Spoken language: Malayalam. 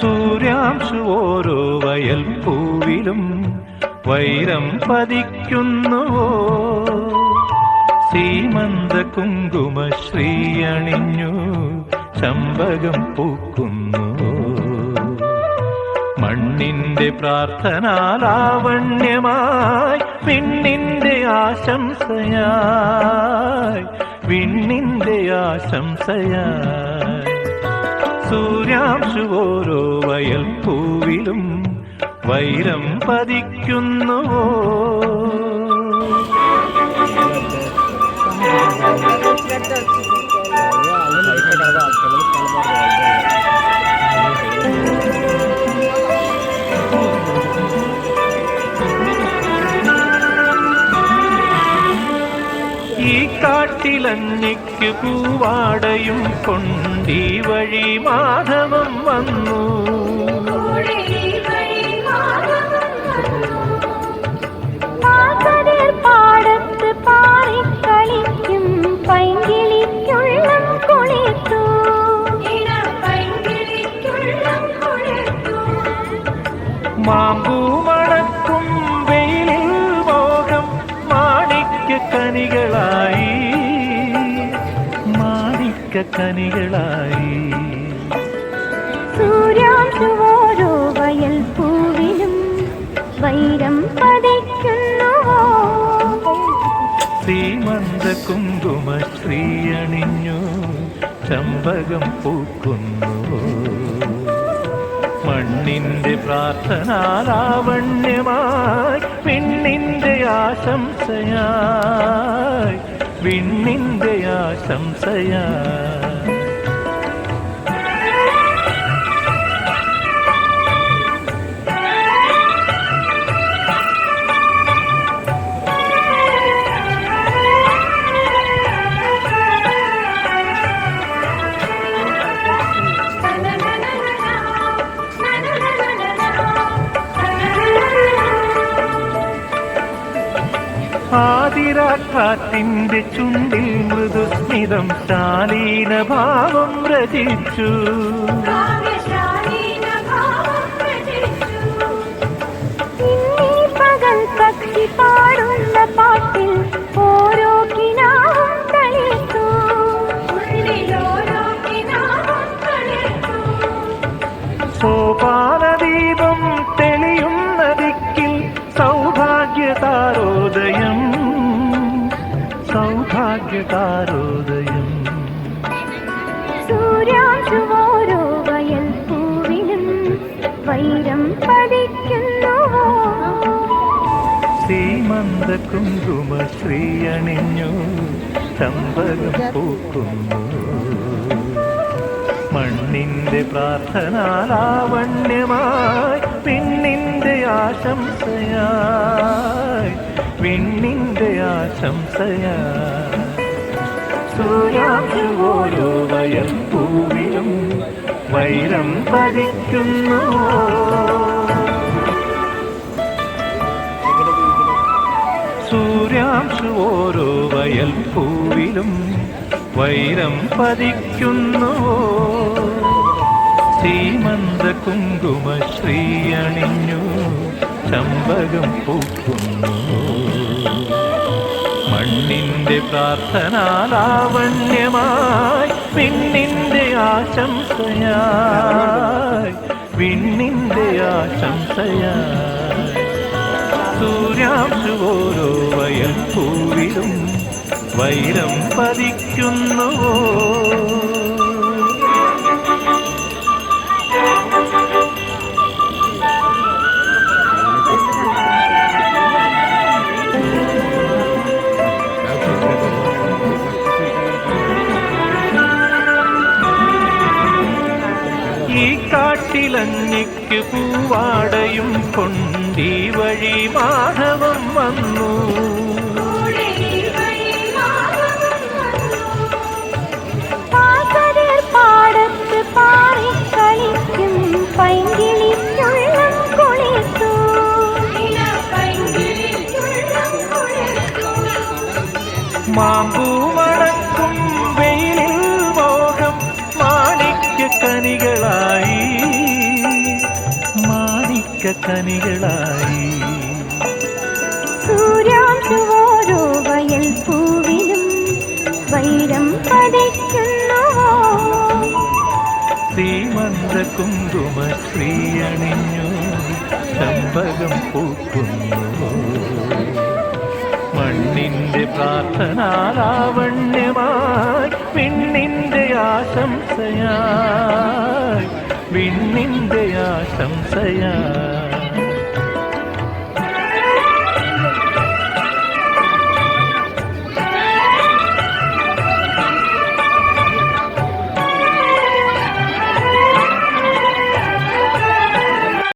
സൂര്യാംശു ഓരോ വയൽ പൂവിലും വൈരം പതിക്കുന്നുവോ? സീമന്ത കുങ്കുമ ശ്രീയണിഞ്ഞു ചമ്പകം പൂക്കുന്നു മണ്ണിന്റെ പ്രാർത്ഥന ലാവണ്യമായി പിണ്ണിന്റെ ആശംസയായി വിണ്ണിന്റെ ആശംസയായി. സൂര്യാംശു ഓരോ വയൽ പൂവിലും വൈരം പതിക്കുന്നുവോ? ഈ കാട്ടിലഞ്ഞിക്ക് പൂവാടയും കൊണ്ടീ വഴി മാധവം വന്നു. പാടത്ത് പാറിക്കളിക്കും പൈങ്കിളിക്കുള്ളം കുളിർത്തു മാമ്പൂ മാണിക്ക കനികളായി സൂര്യാംശു ഓരോ വയൽ പൂവിലും വൈരം പതിക്കുന്നുവോ സീമന്ത കുങ്കുമ ശ്രീയണിഞ്ഞു ചമ്പകം പൂക്കുന്നു. മണ്ണിന്റെ പ്രാർത്ഥനാലാവണ്യമായി പെണ്ണിന്റെ ആശംസയായി. വിണ്ണിന്റെ ആശംസയായി ആതിരാക്കാറ്റിന്റെ ചുണ്ടിൽ മൃദുസ്മിതം ശാലീന ഭാവം രചിച്ചു. സൗഭാഗ്യതാരോദയം സൂര്യാശുവോരോ വയൽ പൂവിലും വൈരം പതിക്കുന്നു. സീമന്ത കുങ്കുമ ശ്രീയണിഞ്ഞു ചമ്പകം പൂക്കുന്നു. മണ്ണിന്റെ പ്രാർത്ഥനാലാവണ്യമായി പിന്നിന്റെ ആശംസയായി വിണ്ണിന്റെ ആശംസയായി. സൂര്യാംശു ഓരോ വൈരം പതിക്കുന്നു. സൂര്യാംശു ഓരോ വയൽ പൂവിലും വൈരം പതിക്കുന്നു. സീമന്ത കുങ്കുമ ശ്രീയണിഞ്ഞു ചമ്പകം പൂക്കുന്നു. മണ്ണിന്റെ പ്രാർത്ഥനാലാവണ്യമായി വിണ്ണിന്റെ ആശംസയായി വിണ്ണിന്റെ ആശംസയായി. സൂര്യാംശു ഓരോ വയൽ പൂവിലും വൈരം പതിക്കുന്നുവോ? കാട്ടിലഞ്ഞിക്ക് പൂവാടയും കൊണ്ടീ വഴി മാധവം വന്നു പാകതിർ പാടത്ത് പാറിക്കളിക്കും പൈങ്കിളിക്കുള്ളം കുളിർത്തു മാമ്പൂ കനികളായി. സൂര്യാംശുവോരോ വയൽ പൂവിലും വൈരം പതിക്കുന്നുവോ സീമന്ത കുങ്കുമ ശ്രീയണിഞ്ഞു ചമ്പകം പൂക്കുന്നു. മണ്ണിന്റെ പ്രാർത്ഥനാലാവണ്യമായി വിണ്ണിന്റെ ആശംസയായി വിണ്ണിന്റെ ആശംസയായി.